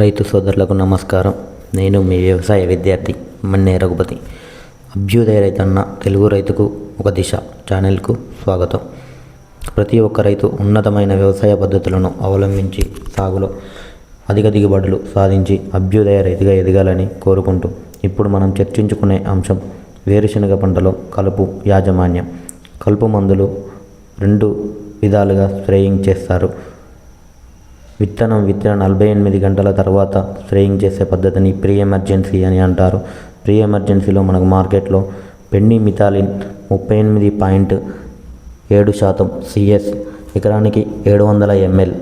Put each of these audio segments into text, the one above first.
రైతు సోదరులకు నమస్కారం. నేను మీ వ్యవసాయ విద్యార్థి మన్నే రఘుపతి. అభ్యుదయ రైతన్న తెలుగు రైతుకు ఒక దిశ ఛానల్కు స్వాగతం. ప్రతి ఒక్క రైతు ఉన్నతమైన వ్యవసాయ పద్ధతులను అవలంబించి సాగులో అధిక దిగుబడులు సాధించి అభ్యుదయ రైతుగా ఎదగాలని కోరుకుంటూ ఇప్పుడు మనం చర్చించుకునే అంశం వేరుశనగ పంటలో కలుపు యాజమాన్యం. కలుపు మందులు రెండు విధాలుగా స్ప్రేయింగ్ చేస్తారు. విత్తనం విత్తిన నలభై ఎనిమిది గంటల తర్వాత స్ప్రేయింగ్ చేసే పద్ధతిని ప్రీ ఎమర్జెన్సీ అని అంటారు. ప్రీ ఎమర్జెన్సీలో మనకు మార్కెట్లో పెండి మిథాలిన్ ముప్పై ఎనిమిది పాయింట్ ఏడు శాతం సిఎస్ ఎకరానికి ఏడు వందల ఎంఎల్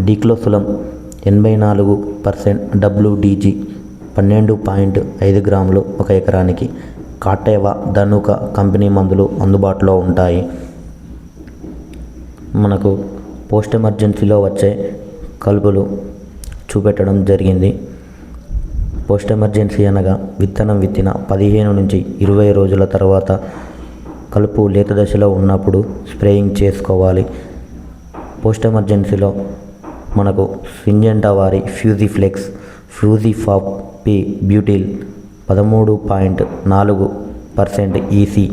డీక్లోసులం ఎనభై నాలుగు పర్సెంట్ డబ్ల్యూడిజి పన్నెండు పాయింట్ ఐదు గ్రాములు ఒక ఎకరానికి కాటేవా ధనుక కంపెనీ మందులు అందుబాటులో ఉంటాయి. మనకు పోస్ట్ ఎమర్జెన్సీలో వచ్చే కలుపులు చూపెట్టడం జరిగింది. పోస్ట్ ఎమర్జెన్సీ అనగా విత్తనం విత్తిన పదిహేను నుంచి ఇరవై రోజుల తర్వాత కలుపు లేత దశలో ఉన్నప్పుడు స్ప్రేయింగ్ చేసుకోవాలి. పోస్ట్ ఎమర్జెన్సీలో మనకు సింజెంటా వారి ఫ్యూజిఫ్లెక్స్ ఫ్యూజిఫాప్ పి బ్యూటిల్ పదమూడు పాయింట్ నాలుగు పర్సెంట్ ఈసీ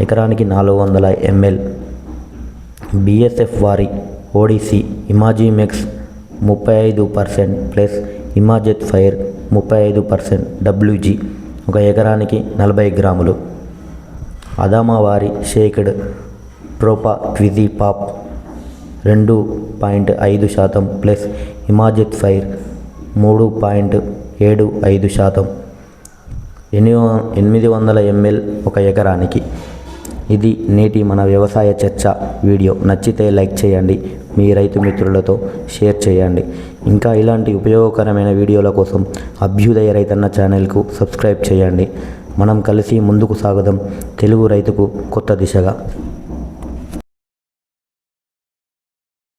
ఎకరానికి నాలుగు వందల ఎంఎల్. బిఎస్ఎఫ్ వారి ఓడిసి ఇమాజిమెక్స్ ముప్పై ఐదు పర్సెంట్ ప్లస్ ఇమాజెత్ ఫైర్ ముప్పై ఐదు పర్సెంట్ డబ్ల్యూజీ ఒక ఎకరానికి నలభై గ్రాములు. అదామావారి షేక్డ్ ప్రోపా క్విజీ పాప్ రెండు పాయింట్ ఐదు శాతం ప్లస్ ఇమాజెత్ ఫైర్ మూడు పాయింట్ ఏడు ఐదు శాతం. ఎనిమిది ఎనిమిది వందల ఎంఎల్ ఒక ఎకరానికి ఇది నేటి మన వ్యవసాయ చర్చ వీడియో. నచ్చితే లైక్ చేయండి. మీ రైతు మిత్రులతో షేర్ చేయండి. ఇంకా ఇలాంటి ఉపయోగకరమైన వీడియోల కోసం అభ్యుదయ రైతన్న ఛానల్కు సబ్స్క్రైబ్ చేయండి. మనం కలిసి ముందుకు సాగుదాం. తెలుగు రైతుకు కొత్త దిశగా.